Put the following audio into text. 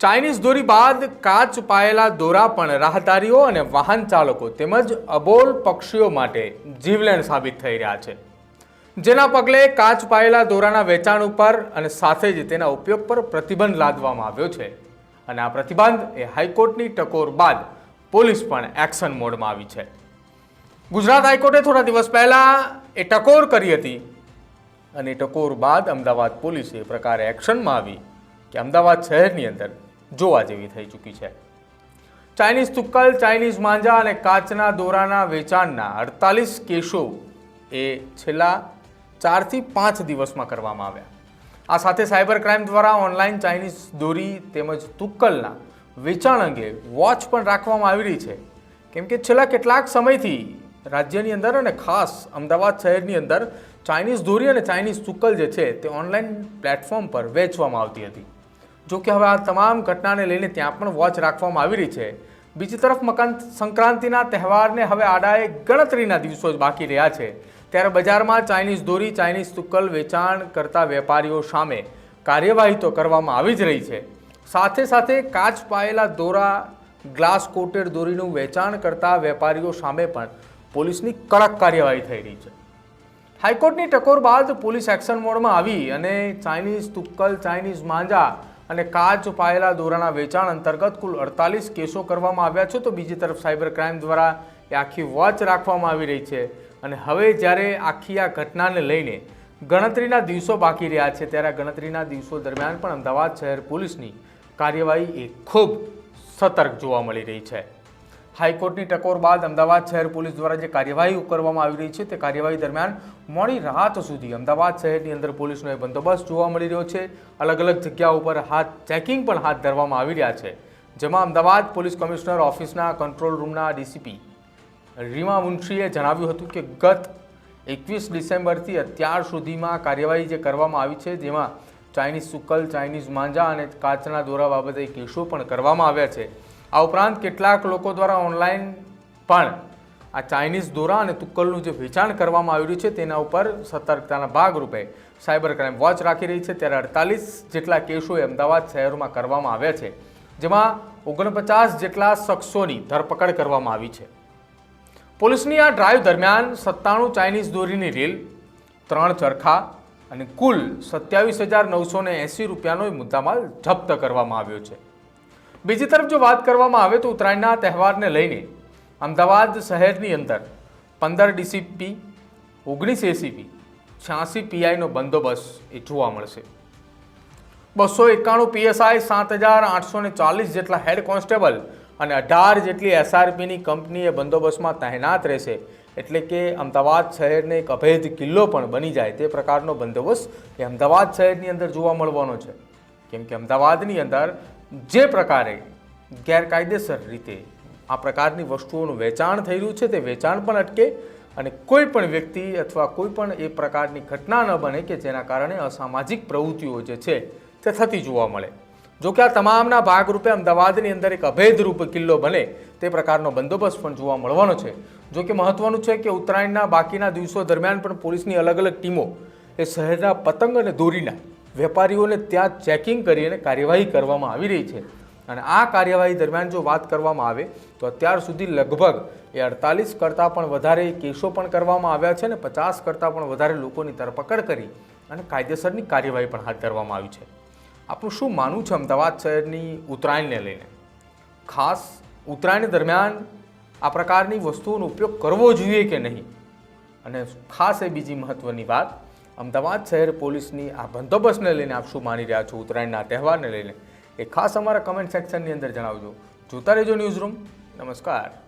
Chinese દોરી બાદ કાચ પાયેલા દોરા પણ રાહદારીઓ અને વાહન ચાલકો તેમજ અબોલ પક્ષીઓ માટે જીવલેણ સાબિત થઈ રહ્યા છે. જેના પગલે કાચ પાયેલા દોરાના વેચાણ ઉપર અને સાથે જ તેના ઉપયોગ પર પ્રતિબંધ લાદવામાં આવ્યો છે. અને આ પ્રતિબંધ એ હાઈકોર્ટની ટકોર બાદ પોલીસ પણ એક્શન મોડમાં આવી છે. ગુજરાત હાઈકોર્ટે થોડા દિવસ પહેલાં એ ટકોર કરી હતી અને ટકોર બાદ અમદાવાદ પોલીસે એ પ્રકારે એક્શનમાં આવી કે અમદાવાદ શહેરની અંદર જોવા જેવી થઈ ચૂકી છે. ચાઇનીઝ તુક્કલ, ચાઇનીઝ માંજા અને કાચના દોરાના વેચાણના અડતાલીસ કેસો એ છેલ્લા ચારથી પાંચ દિવસમાં કરવામાં આવ્યા. આ સાથે સાયબર ક્રાઇમ દ્વારા ઓનલાઈન ચાઇનીઝ દોરી તેમજ તુક્કલના વેચાણ અંગે વોચ પણ રાખવામાં આવી રહી છે. કેમ કે છેલ્લા કેટલાક સમયથી રાજ્યની અંદર અને ખાસ અમદાવાદ શહેરની અંદર ચાઇનીઝ દોરી અને ચાઇનીઝ તુક્કલ જે છે તે ઓનલાઈન પ્લેટફોર્મ પર વેચવામાં આવતી હતી. જો કે હવે આ તમામ ઘટનાને લઈને ત્યાં પણ વોચ રાખવામાં આવી રહી છે. બીજી તરફ મકર સંક્રાંતિના તહેવારને હવે આડાએ ગણતરીના દિવસો જ બાકી રહ્યા છે. ત્યારે બજારમાં ચાઇનીઝ દોરી, ચાઇનીઝ તુક્કલ વેચાણ કરતા વેપારીઓ સામે કાર્યવાહી તો કરવામાં આવી જ રહી છે. સાથે સાથે કાચ પાયેલા દોરા, ગ્લાસ કોટેડ દોરીનું વેચાણ કરતા વેપારીઓ સામે પણ પોલીસની કડક કાર્યવાહી થઈ રહી છે. હાઈકોર્ટની ટકોર બાદ પોલીસ એક્શન મોડમાં આવી અને ચાઇનીઝ તુક્કલ, ચાઇનીઝ માંજા અને કાચ પાયેલા દોરાના વેચાણ અંતર્ગત કુલ અડતાલીસ કેસો કરવામાં આવ્યા છે. તો બીજી તરફ સાયબર ક્રાઇમ દ્વારા એ આખી વોચ રાખવામાં આવી રહી છે. અને હવે જ્યારે આખી આ ઘટનાને લઈને ગણતરીના દિવસો બાકી રહ્યા છે, ત્યારે ગણતરીના દિવસો દરમિયાન પણ અમદાવાદ શહેર પોલીસની કાર્યવાહી એ ખૂબ સતર્ક જોવા મળી રહી છે. હાઈકોર્ટની ટકોર બાદ અમદાવાદ શહેર પોલીસ દ્વારા જે કાર્યવાહી કરવામાં આવી રહી છે તે કાર્યવાહી દરમિયાન મોડી રાત સુધી અમદાવાદ શહેરની અંદર પોલીસનો એ બંદોબસ્ત જોવા મળી રહ્યો છે. અલગ અલગ જગ્યાઓ ઉપર હાથ ચેકિંગ પણ હાથ ધરવામાં આવી રહ્યા છે. જેમાં અમદાવાદ પોલીસ કમિશનર ઓફિસના કંટ્રોલ રૂમના ડીસીપી રીમા મુનશીએ જણાવ્યું હતું કે ગત એકવીસ ડિસેમ્બરથી અત્યાર સુધીમાં કાર્યવાહી જે કરવામાં આવી છે, જેમાં ચાઇનીઝ સુકલ ચાઇનીઝ માંજા અને કાચના દોરા બાબતે કેસો પણ કરવામાં આવ્યા છે. આ ઉપરાંત કેટલાક લોકો દ્વારા ઓનલાઈન પણ આ ચાઇનીઝ દોરા અને તુક્કલનું જે વેચાણ કરવામાં આવી રહ્યું છે, તેના ઉપર સતર્કતાના ભાગરૂપે સાયબર ક્રાઇમ વોચ રાખી રહી છે. ત્યારે અડતાલીસ જેટલા કેસો અમદાવાદ શહેરમાં કરવામાં આવ્યા છે, જેમાં ઓગણપચાસ જેટલા શખ્સોની ધરપકડ કરવામાં આવી છે. પોલીસની આ ડ્રાઈવ દરમિયાન સત્તાણું ચાઇનીઝ દોરીની રીલ, ત્રણ ચરખા અને કુલ સત્યાવીસ હજાર નવસો એંસી રૂપિયાનો મુદ્દામાલ જપ્ત કરવામાં આવ્યો છે. બીજી તરફ જો વાત કરવામાં આવે તો ઉત્તરાયણના તહેવારને લઈને અમદાવાદ શહેરની અંદર પંદર ડીસીપી, ઓગણીસ એસીપી છ્યાસી પીઆઈનો બંદોબસ્ત એ જોવા મળશે. બસો એકાણું પીએસઆઈ, સાત હજાર આઠસો ને ચાલીસ જેટલા હેડ કોન્સ્ટેબલ અને અઢાર જેટલી એસઆરપીની કંપની એ બંદોબસ્તમાં તહેનાત રહેશે એટલે કે અમદાવાદ શહેરને એક અભેદ કિલ્લો પણ બની જાય તે પ્રકારનો બંદોબસ્ત એ અમદાવાદ શહેરની અંદર જોવા મળવાનો છે. કેમ કે અમદાવાદની અંદર જે પ્રકારે ગેરકાયદેસર રીતે આ પ્રકારની વસ્તુઓનું વેચાણ થઈ રહ્યું છે તે વેચાણ પણ અટકે અને કોઈ પણ વ્યક્તિ અથવા કોઈ પણ એ પ્રકારની ઘટના ન બને કે જેના કારણે અસામાજિક પ્રવૃત્તિઓ જે છે તે થતી જોવા મળે. જો કે આ તમામના ભાગરૂપે અમદાવાદની અંદર એક અભેદરૂપ કિલ્લો બને તે પ્રકારનો બંદોબસ્ત પણ જોવા મળવાનો છે. જો કે મહત્વનું છે કે ઉત્તરાયણના બાકીના દિવસો દરમિયાન પણ પોલીસની અલગ અલગ ટીમો એ શહેરના પતંગ અને દોરીના વેપારીઓને ત્યાં ચેકિંગ કરી અને કાર્યવાહી કરવામાં આવી રહી છે. અને આ કાર્યવાહી દરમિયાન જો વાત કરવામાં આવે, તો અત્યાર સુધી લગભગ એ અડતાલીસ કરતાં પણ વધારે કેસો પણ કરવામાં આવ્યા છે અને પચાસ કરતાં પણ વધારે લોકોની ધરપકડ કરી અને કાયદેસરની કાર્યવાહી પણ હાથ ધરવામાં આવી છે. આપણું શું માનવું છે અમદાવાદ શહેરની ઉત્તરાયણને લઈને? ખાસ ઉત્તરાયણ દરમિયાન આ પ્રકારની વસ્તુઓનો ઉપયોગ કરવો જોઈએ કે નહીં? અને ખાસ એ બીજી મહત્ત્વની વાત અમદાવાદ શહેર પોલીસની આ બંદોબસ્તને લઈને આપ શું માની રહ્યા છો? ઉત્તરાયણના તહેવારને લઈને. એ ખાસ અમારા કમેન્ટ સેક્શનની અંદર જણાવજો. જોતા રહેજો ન્યૂઝ રૂમ નમસ્કાર.